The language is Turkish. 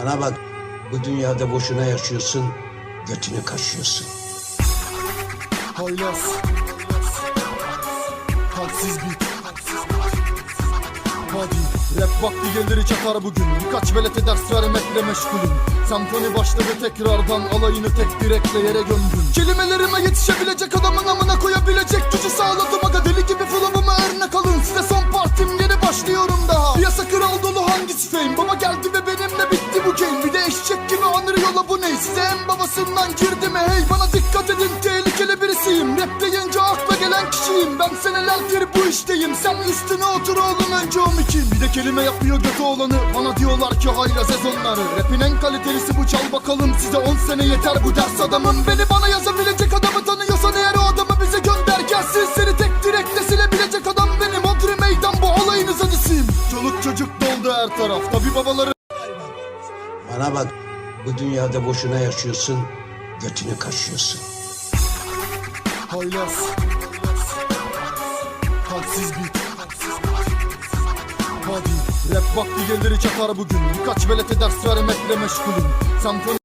Bana bak, bu dünyada boşuna yaşıyorsun, götünü kaşıyorsun. Haylaz Hadsiz bir Hadi Rap vakti gelir çakar bugün. Birkaç velete ders vermekle meşgulüm. Senfoni başladı tekrardan Alayını tek direkle yere gömdüm. Kelimelerime yetişebilecek adamın amına koyabilecek Gücü sağladım aga. Deli gibi flow'uma örnek alın. Size son partim yeni başlıyorum daha. Piyasa kral dolu hangisi fame? Baba geldi ve benimle bu ne? Size en babasından girdi mi? Hey Bana dikkat edin tehlikeli birisiyim. Rap deyince akla gelen kişiyim. Ben senelerdir bu işteyim. Sen üstüne otur oğlum önce o mikin Bir de kelime yapıyor götü olanı Bana diyorlar ki hayra sezonları Rapin en kalitelisi bu çal bakalım. Size 10 sene yeter bu ders adamım Beni bana yazabilecek adamı tanıyorsan eğer o adamı bize gönder. Gelsin seni tek direkte silebilecek adam benim. Odri meydan bu olayınız acısıyım Çoluk çocuk doldu her taraf Tabi babaları Bana bak, bu dünyada boşuna yaşıyorsun, götünü kaşıyorsun. Haylaz Hadsiz bir Hadi. Rap vakti gelir çakar bugün. Birkaç velete ders vermekle meşgulüm. Senfoni